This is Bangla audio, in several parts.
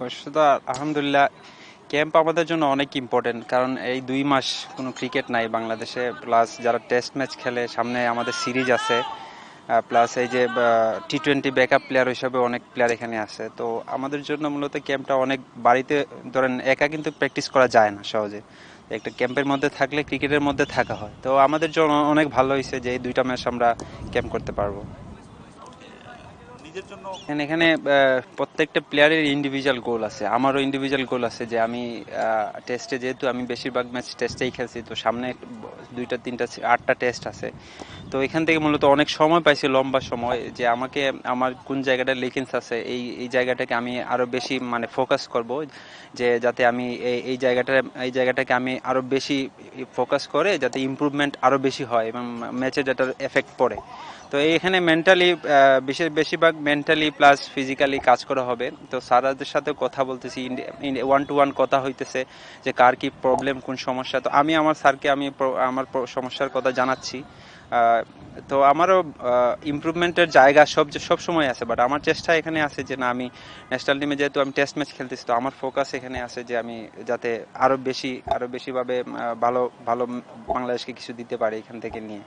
বস্তুত আলহামদুলিল্লাহ ক্যাম্প আমাদের জন্য অনেক ইম্পর্টেন্ট কারণ এই দুই মাস কোনো ক্রিকেট নাই বাংলাদেশে প্লাস যারা টেস্ট ম্যাচ খেলে, সামনে আমাদের সিরিজ আছে প্লাস এই যে টি টোয়েন্টি ব্যাকআপ প্লেয়ার হিসাবে অনেক প্লেয়ার এখানে আছে, তো আমাদের জন্য মূলত ক্যাম্পটা অনেক বাড়িতে, ধরেন একা কিন্তু প্র্যাকটিস করা যায় না সহজে। একটা ক্যাম্পের মধ্যে থাকলে ক্রিকেটের মধ্যে থাকা হয়, তো আমাদের জন্য অনেক ভালো হয়েছে যে এই দুইটা ম্যাচ আমরা ক্যাম্প করতে পারব। এখানে প্রত্যেকটা প্লেয়ারের ইন্ডিভিজুয়াল গোল আছে। আমারও ইন্ডিভিজুয়াল গোল আছে যে আমি টেস্টে যেহেতু আমি বেশিরভাগ ম্যাচ টেস্টেই খেলছি, তো সামনে দুইটা, তিনটা, আটটা টেস্ট আছে। তো এখান থেকে মূলত অনেক সময় পাইছি, লম্বা সময়, যে আমাকে, আমার কোন জায়গাটা লিকেন্স আছে, এই এই জায়গাটাকে আমি আরও বেশি মানে ফোকাস করব, যে যাতে আমি এই এই জায়গাটা, এই জায়গাটাকে আমি আরও বেশি ফোকাস করে, যাতে ইমপ্রুভমেন্ট আরও বেশি হয় এবং ম্যাচে যেটার এফেক্ট পড়ে। তো এখানে মেন্টালি বিশেষ বেশিরভাগ মেন্টালি প্লাস ফিজিক্যালি কাজ করা হবে। তো স্যারদের সাথে কথা বলতেছি ওয়ান টু ওয়ান কথা হইতেছে যে কার কি প্রবলেম কোন সমস্যা। তো আমি আমার স্যারকে, আমি আমার সমস্যার কথা জানাচ্ছি। তো আমারও ইমপ্রুভমেন্টের জায়গা সব সব সময় আছে বাট আমার চেষ্টা এখানে আছে যে না, আমি ন্যাশনাল টিমে যেহেতু আমি টেস্ট ম্যাচ খেলতেছি, তো আমার ফোকাস এখানে আছে যে আমি যাতে আরও বেশি আরও বেশিভাবে ভালো ভালো বাংলাদেশকে কিছু দিতে পারি এখান থেকে নিয়ে।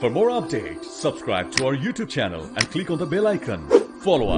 For more updates, subscribe to our YouTube channel and click on the bell icon. Follow us